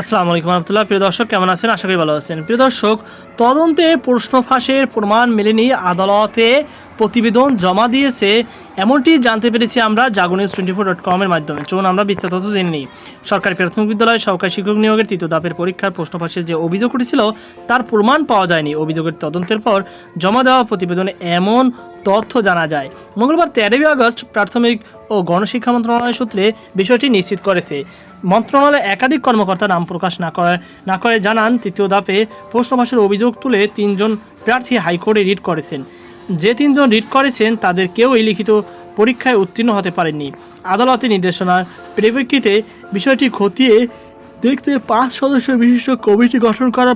আসসালামু আলাইকুম রহমতুল্লাহ। প্রিয় দর্শক, কেমন আছেন? আশা করি ভালো আছেন। প্রিয় দর্শক, তদন্তে প্রশ্ন ফাঁসের প্রমাণ মেলেনি। আদালতে প্রতিবেদন জমা দিয়েছে। এমনটি জানতে পেরেছি আমরা Jago news twenty four dot কমের মাধ্যমে। চলুন আমরা বিস্তারিত জেনে নিই। সরকারি প্রাথমিক বিদ্যালয়ে সহকারী শিক্ষক নিয়োগের তৃতীয় ধাপের পরীক্ষার প্রশ্ন ফাঁসের যে অভিযোগ উঠেছিল, তার প্রমাণ পাওয়া যায়নি। অভিযোগের তদন্তের পর জমা দেওয়া প্রতিবেদনে এমন তথ্য জানা যায়। মঙ্গলবার তেরোই আগস্ট প্রাথমিক ও গণশিক্ষা মন্ত্রণালয় সূত্রে বিষয়টি নিশ্চিত করেছে। মন্ত্রণালয়ের একাধিক কর্মকর্তা নাম প্রকাশ না করে না করে জানান, তৃতীয় ধাপে মাসের অভিযোগ তুলে তিনজন প্রার্থী হাইকোর্টে রিট করেছেন। যে তিনজন রিট করেছেন, তাদের কেউই লিখিত পরীক্ষায় উত্তীর্ণ হতে পারেননি। আদালতের নির্দেশনার পরিপ্রেক্ষিতে বিষয়টি খতিয়ে দেখতে পাঁচ সদস্য বিশিষ্ট কমিটি গঠন করা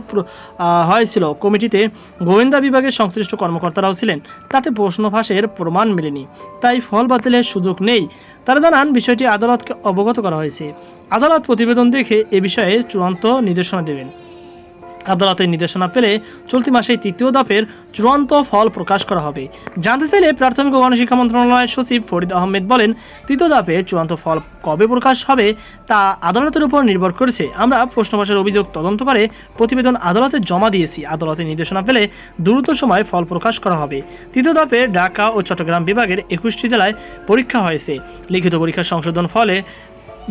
হয়েছিল। কমিটিতে গোয়েন্দা বিভাগের সংশ্লিষ্ট কর্মকর্তারাও ছিলেন। তাতে প্রশ্ন ফাঁসের প্রমাণ মেলেনি। তাই ফল বাতিলের সুযোগ নেই। তারা জানান, বিষয়টি আদালতকে অবগত করা হয়েছে। আদালত প্রতিবেদন দেখে এ বিষয়ে চূড়ান্ত নির্দেশনা দেবেন। আদালতের নির্দেশনা পেলে চলতি মাসে তৃতীয় দফের চূড়ান্ত ফল প্রকাশ করা হবে। জানতে চাইলে প্রাথমিক ও গণশিক্ষা মন্ত্রণালয়ের সচিব ফরিদ আহমেদ বলেন, তৃতীয় দফে চূড়ান্ত ফল কবে প্রকাশ হবে তা আদালতের উপর নির্ভর করেছে। আমরা প্রশ্নবাসের অভিযোগ তদন্ত করে প্রতিবেদন আদালতে জমা দিয়েছি। আদালতের নির্দেশনা পেলে দ্রুত সময় ফল প্রকাশ করা হবে। তৃতীয় দফে ঢাকা ও চট্টগ্রাম বিভাগের একুশটি জেলায় পরীক্ষা হয়েছে। লিখিত পরীক্ষার সংশোধন ফলে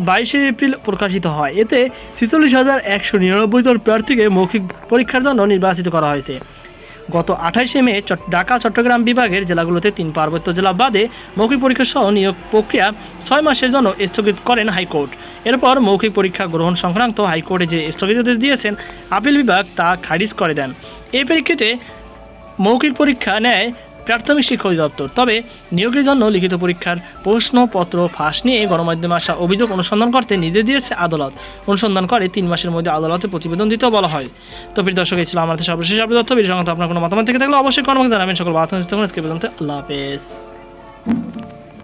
বাইশে এপ্রিল প্রকাশিত হয়। এতে ছেচল্লিশ হাজার একশো নিরানব্বই জন প্রার্থীকে মৌখিক পরীক্ষার জন্য নির্বাচিত করা হয়েছে। গত আঠাইশে মে ঢাকা, চট্টগ্রাম বিভাগের জেলাগুলোতে তিন পার্বত্য জেলা বাদে মৌখিক পরীক্ষা সহ নিয়োগ প্রক্রিয়া ছয় মাসের জন্য স্থগিত করেন হাইকোর্ট। এরপর মৌখিক পরীক্ষা গ্রহণ সংক্রান্ত হাইকোর্টে যে স্থগিতাদেশ দিয়েছেন, আপিল বিভাগ তা খারিজ করে দেন। এই প্রেক্ষিতে মৌখিক পরীক্ষা নেয় প্রাথমিক শিক্ষা অধিদপ্তর। তবে নিয়োগের জন্য লিখিত পরীক্ষার প্রশ্নপত্র, ফাঁস নিয়ে গণমাধ্যমে আসা অভিযোগ অনুসন্ধান করতে নিজে দিয়েছে আদালত। অনুসন্ধান করে তিন মাসের মধ্যে আদালতে প্রতিবেদন দিতেও বলা হয়। তো প্রিয় দর্শক, এই ছিল আমাদের সর্বশেষ আপডেট তথ্য। সংক্রান্ত আপনার কোনো মতামত থেকে থাকলে অবশ্যই কর্মকে জানাবেন। সকল বার্তা আল্লাহ হাফেজ।